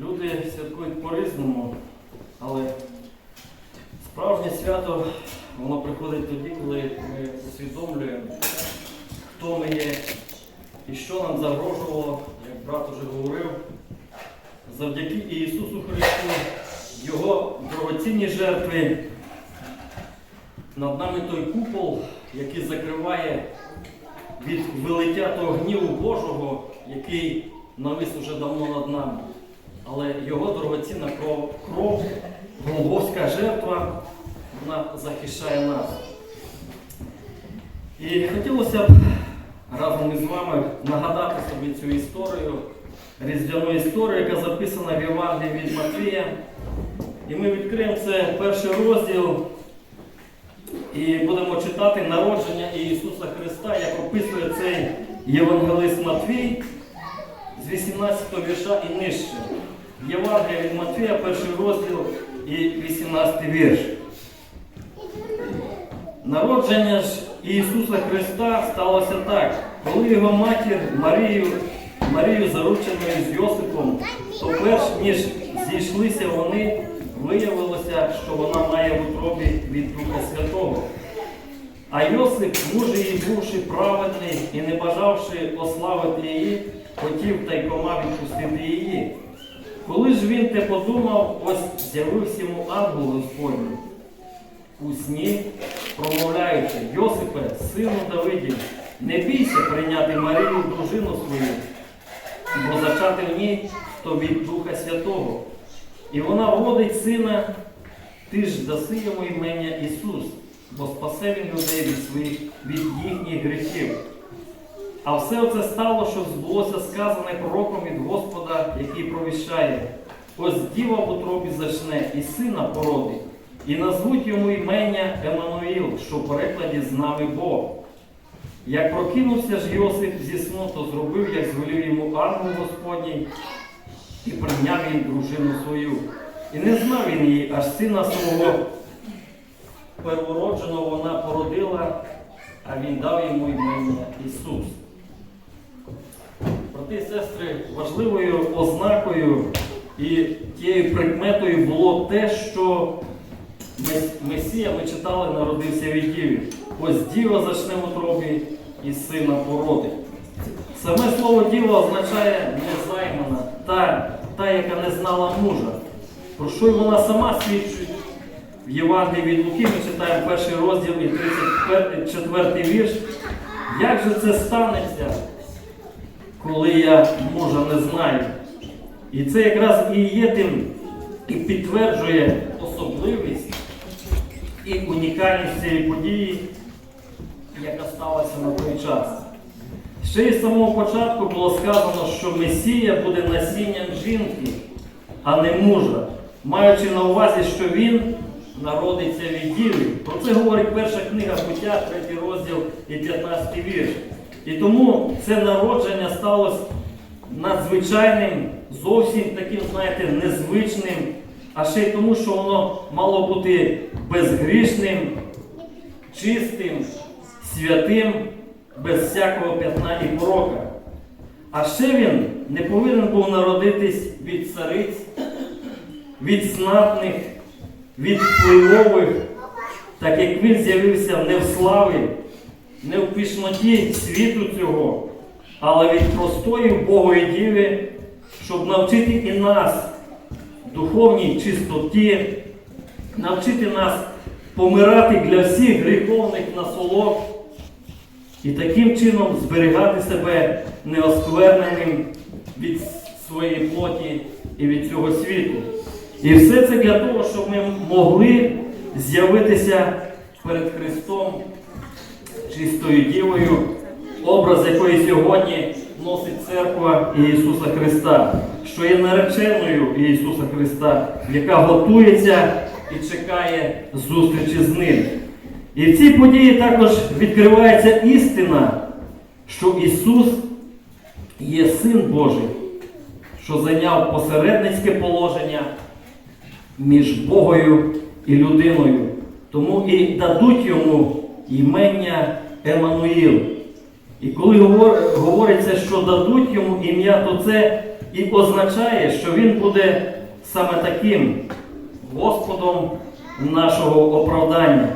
Люди святкують по-різному, але справжнє свято воно приходить тоді, коли ми усвідомлюємо, хто ми є і що нам загрожувало, як брат уже говорив, завдяки Ісусу Христу, Його дорогоцінні жертви. Над нами той купол, який закриває від вилиття гніву Божого, який навис уже давно над нами. Але його дорогоцінна кров, кров Голгофська жертва, вона захищає нас. І хотілося б разом із вами нагадати собі цю історію, різдвяну історію, яка записана в Євангелії від Матвія. І ми відкриємо це перший розділ і будемо читати народження Ісуса Христа, як описує цей євангелист Матвій з 18 вірша і нижче. Євангелія від Матвія, перший розділ і 18 вірш. Народження ж Ісуса Христа сталося так, коли його матір Марію, Марію зарученою з Йосипом, то перш ніж зійшлися вони, виявилося, що вона має в утробі від Духа Святого. А Йосип, муж її бувши праведний і не бажавши ославити її, хотів тайкома відпустити її. Коли ж він те подумав, ось з'явився йому ангел Господній у сні, промовляючи, Йосипе, сину Давидів, не бійся прийняти Марію, дружину свою, бо зачати в ній то від Духа Святого. І вона вродить сина, ти ж даси йому імення Ісус, бо спасе він людей від своїх від їхніх гріхів. А все це стало, щоб збулося сказане пророком від Господа, який провіщає. Ось діва в утробі зачне, і сина породить, і назвуть йому імення Еммануїл, що в перекладі з нами Бог. Як прокинувся ж Йосип зі сну, то зробив, як звелів йому ангел Господній, і прийняв він дружину свою. І не знав він її, аж сина свого первородженого вона породила, а він дав йому імення Ісус. Брати і сестри, важливою ознакою і тією прикметою було те, що Месія, ми читали, народився від Діви. Ось діва зачне в утробі і сина породить. Саме слово діва означає незаймана, та, та, яка не знала мужа. Про що й вона сама свідчить в Євангелії від Луки, ми читаємо перший розділ і 34 вірш. Як же це станеться, коли я мужа не знаю? І це якраз і є тим, і підтверджує особливість і унікальність цієї події, яка сталася на той час. Ще із самого початку було сказано, що Месія буде насінням жінки, а не мужа, маючи на увазі, що він народиться від діви. Про це говорить перша книга буття, третій розділ і 15 вірш. І тому це народження сталося надзвичайним, зовсім таким, знаєте, незвичним, а ще й тому, що воно мало бути безгрішним, чистим, святим, без всякого п'ятна і порока. А ще він не повинен був народитись від цариць, від знатних, від впливових, так як він з'явився не в славі, не в пішноті світу цього, але від простої Богої Діви, щоб навчити і нас духовній чистоті, навчити нас помирати для всіх гріховних насолод і таким чином зберігати себе неоскверненим від своєї плоті і від цього світу. І все це для того, щоб ми могли з'явитися перед Христом чистою дівою, образ якої сьогодні носить церква Ісуса Христа, що є нареченою Ісуса Христа, яка готується і чекає зустрічі з ним. І в цій події також відкривається істина, що Ісус є Син Божий, що зайняв посередницьке положення між Богою і людиною. Тому і дадуть йому імення Еммануїл. І коли говориться, що дадуть йому ім'я, то це і означає, що Він буде саме таким Господом нашого оправдання.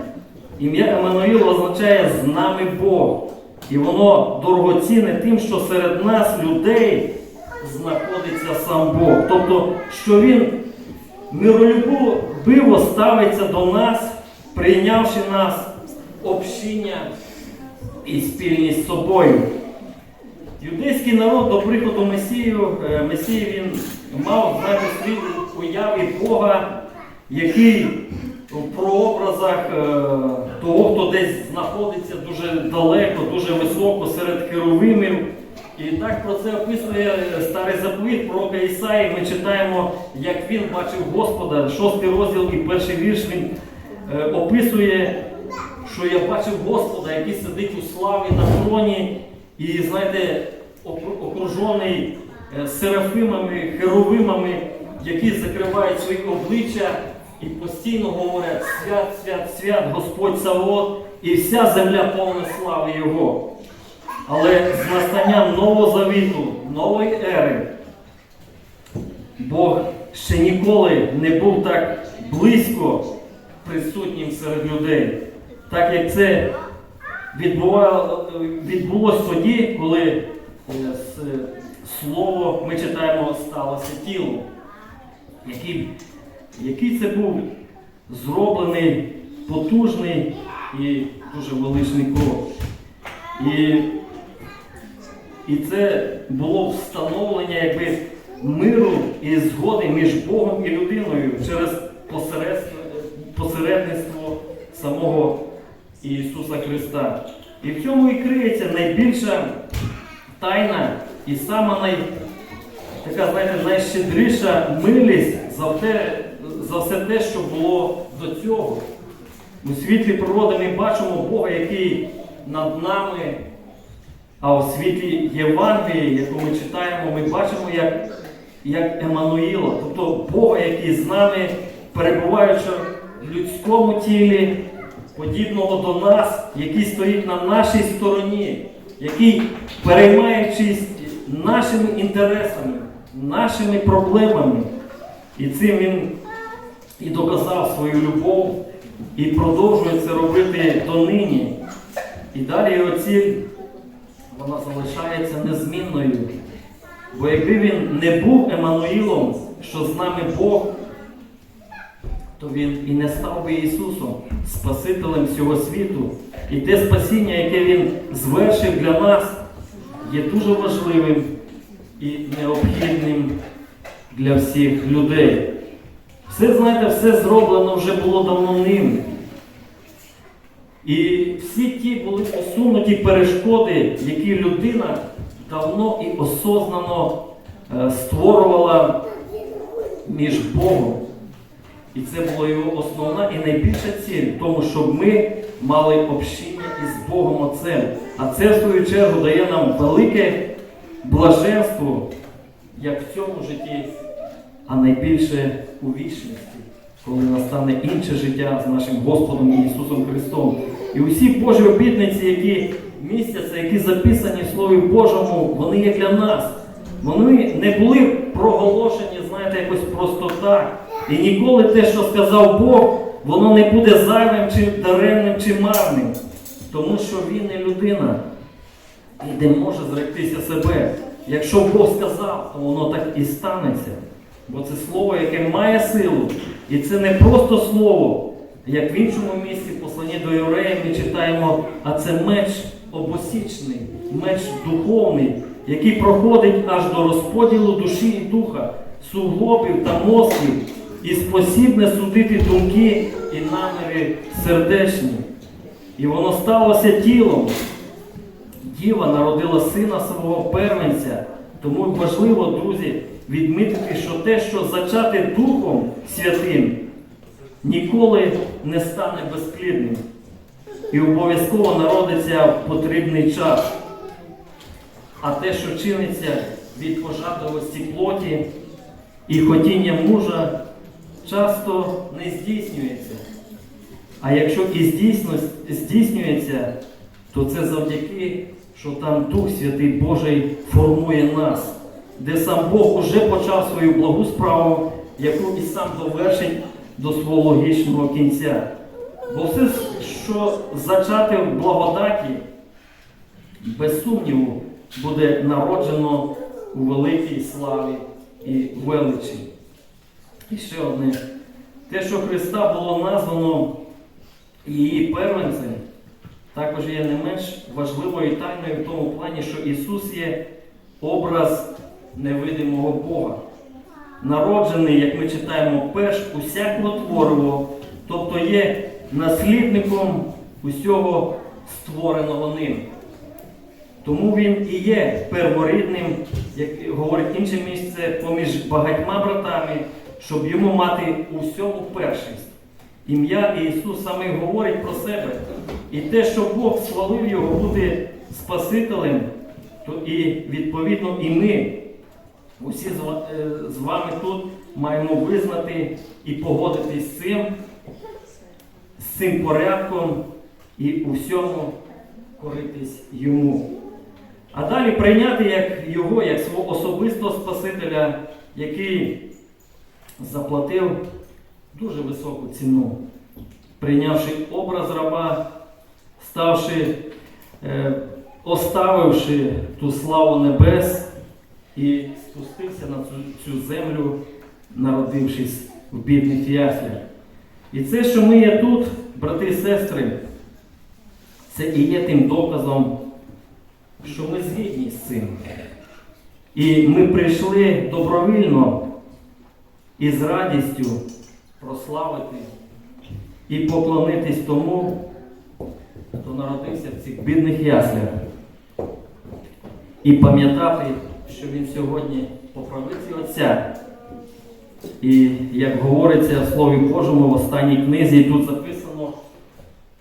Ім'я Еммануїл означає з нами Бог. І воно дорогоцінне тим, що серед нас, людей, знаходиться сам Бог. Тобто, що Він миролюбиво ставиться до нас, прийнявши нас общення і спільність з собою. Юдейський народ до приходу Месію, е, Месії він мав знаєте, свій уяві Бога, який в прообразах е, того, хто десь знаходиться дуже далеко, дуже високо серед херовимів. І так про це описує старий заповіт пророка Ісаї. Ми читаємо, як він бачив Господа, шостий розділ і перший вірш він е, описує, що я бачив Господа, який сидить у славі на троні, і знаєте, окружений е, серафимами, херовимами, які закривають свої обличчя і постійно говорять свят, свят, свят, Господь Савот, і вся земля повна слави Його. Але з настанням нового завіту, нової ери, Бог ще ніколи не був так близько присутнім серед людей, так як це відбулось тоді, коли е, слово, ми читаємо, сталося тілом. Який, який це був зроблений потужний і дуже величний крок. І, і це було встановлення якби, миру і згоди між Богом і людиною через посередництво самого Ісуса Христа. І в цьому і криється найбільша тайна і сама най, така, знаєте, найщедріша милість за, те, за все те, що було до цього. У світлі природи ми бачимо Бога, який над нами, а у світлі Євангелії, яку ми читаємо, ми бачимо як, як Еммануїла, тобто Бога, який з нами, перебуваючи в людському тілі, подібного до нас, який стоїть на нашій стороні, який, переймаючись нашими інтересами, нашими проблемами, і цим він і доказав свою любов, і продовжує це робити донині. І далі його ціль вона залишається незмінною. Бо якби він не був Еммануїлом, що з нами Бог, то він і не став би Ісусом, Спасителем всього світу. І те спасіння, яке Він звершив для нас, є дуже важливим і необхідним для всіх людей. Все, знаєте, все зроблено вже було давно ним. І всі ті були усунуті перешкоди, які людина давно і осознано е, створювала між Богом. І це була його основна і найбільша ціль, в тому, щоб ми мали общення із Богом Отцем. А це, в свою чергу, дає нам велике блаженство, як в цьому житті, а найбільше у вічності, коли настане інше життя з нашим Господом Ісусом Христом. І усі Божі обітниці, які містяться, які записані в Слові Божому, вони є для нас. Вони не були проголошені, знаєте, якось просто так. І ніколи те, що сказав Бог, воно не буде зайвим чи даремним чи марним. Тому що він не людина і не може зректися себе. Якщо Бог сказав, то воно так і станеться. Бо це слово, яке має силу. І це не просто слово, як в іншому місці, в посланні до євреїв, ми читаємо, а це меч обосічний, меч духовний, який проходить аж до розподілу душі і духа, суглобів та мозків, і спосібне судити думки і наміри сердечні. І воно сталося тілом. Діва народила сина свого первенця. Тому важливо, друзі, відмітити, що те, що зачати Духом Святим, ніколи не стане безплідним. І обов'язково народиться в потрібний час. А те, що чиниться від пожадливості плоті і хотіння мужа, часто не здійснюється. А якщо і здійснюється, то це завдяки, що там Дух Святий Божий формує нас. де сам Бог уже почав свою благу справу, яку і сам довершить до свого логічного кінця. Бо все, що зачати в благодаті, без сумніву, буде народжено у великій славі і величі. І ще одне. Те, що Христа було названо її первенцем, також є не менш важливою тайною в тому плані, що Ісус є образ невидимого Бога. Народжений, як ми читаємо, перш усякого творивого, тобто є наслідником усього створеного ним. Тому він і є перворідним, як говорить інше місце, поміж багатьма братами, щоб йому мати у всьому першість. Ім'я Ісус саме говорить про себе. І те, що Бог схвалив його бути Спасителем, то і відповідно і ми, усі з е, з вами тут маємо визнати і погодитись з цим, з цим порядком і у всьому коритись йому. А далі прийняти як його, як свого особистого Спасителя, який заплатив дуже високу ціну, прийнявши образ раба, ставши, е, оставивши ту славу небес і спустився на цю, цю землю, народившись в бідних яслях. І це, що ми є тут, брати і сестри, це і є тим доказом, що ми згідні з цим. І ми прийшли добровільно і з радістю прославити і поклонитись тому, хто народився в цих бідних яслях. І пам'ятати, що він сьогодні по правиці Отця. І як говориться в Слові Божому в останній книзі, і тут записано,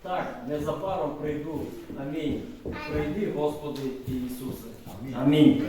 так, незабаром прийду. Амінь. Прийди, Господи Ісусе. Амінь.